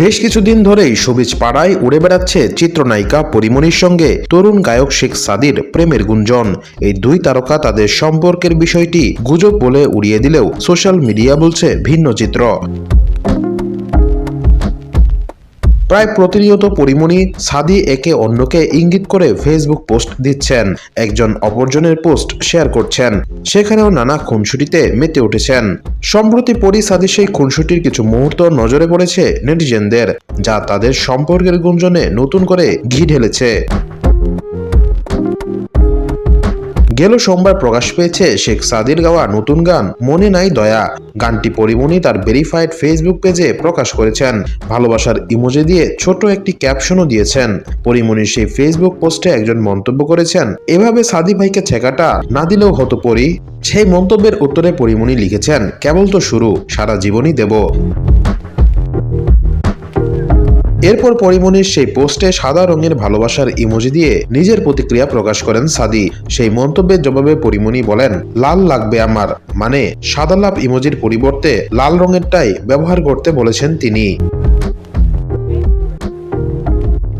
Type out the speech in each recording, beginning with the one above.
বেশ কিছুদিন ধরেই সবিজ পাড়ায় উড়ে বেড়াচ্ছে চিত্রনায়িকা পরিমণির সঙ্গে তরুণ গায়ক শেখ সাদির প্রেমের গুঞ্জন। এই দুই তারকা তাদের সম্পর্কের বিষয়টি গুজব বলে উড়িয়ে দিলেও সোশ্যাল মিডিয়া বলছে ভিন্ন চিত্র। প্রায় প্রতিনিয়ত পরিমণি, সাদি একে অন্যকে ইঙ্গিত করে ফেসবুক পোস্ট দিচ্ছেন। একজন অপরজনের পোস্ট শেয়ার করছেন। সেখানেও নানা খুনসুটিতে মেতে উঠেছেন। সম্প্রতি পরি সাদি সেই খুনসুটির কিছু মুহূর্ত নজরে পড়েছে নেটিজেনদের, যা তাদের সম্পর্কের গুঞ্জনে নতুন করে ঘি ঢেলেছে। গেল সোমবার প্রকাশ পেয়েছে শেখ সাদির গাওয়া নতুন গান, মনে নাই দয়া। গানটি পরিমণি তার ভেরিফাইড ফেসবুক পেজে প্রকাশ করেছেন। ভালোবাসার ইমোজি দিয়ে ছোট একটি ক্যাপশনও দিয়েছেন। পরিমণির সেই ফেসবুক পোস্টে একজন মন্তব্য করেছেন, এভাবে সাদি ভাইকে ছেকাটা না দিলেও হতো পরি। সেই মন্তব্যের উত্তরে পরিমণি লিখেছেন, কেবল তো শুরু, সারা জীবনই দেব। এরপর পরিমণির সেই পোস্টে সাদা রঙের ভালোবাসার ইমোজি দিয়ে নিজের প্রতিক্রিয়া প্রকাশ করেন সাদি। সেই মন্তব্যের জবাবে পরিমণি বলেন, লাল লাগবে আমার। মানে সাদা লাভ ইমোজির পরিবর্তে লাল রঙেরটাই ব্যবহার করতে বলেছেন তিনি।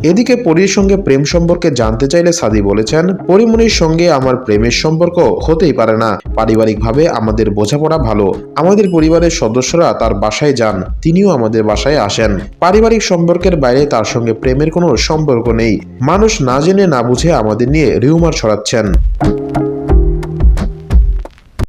এদিকে পরীর সঙ্গে প্রেম সম্পর্কে জানতে চাইলে সাদি বলেছেন, পরিমণির সঙ্গে আমার প্রেমের সম্পর্ক হতেই পারে না। পারিবারিকভাবে আমাদের বোঝাপড়া ভালো। আমাদের পরিবারের সদস্যরা তার বাসায় যান, তিনিও আমাদের বাসায় আসেন। পারিবারিক সম্পর্কের বাইরে তার সঙ্গে প্রেমের কোনো সম্পর্ক নেই। মানুষ না জেনে না বুঝে আমাদের নিয়ে রিউমার ছড়াচ্ছেন।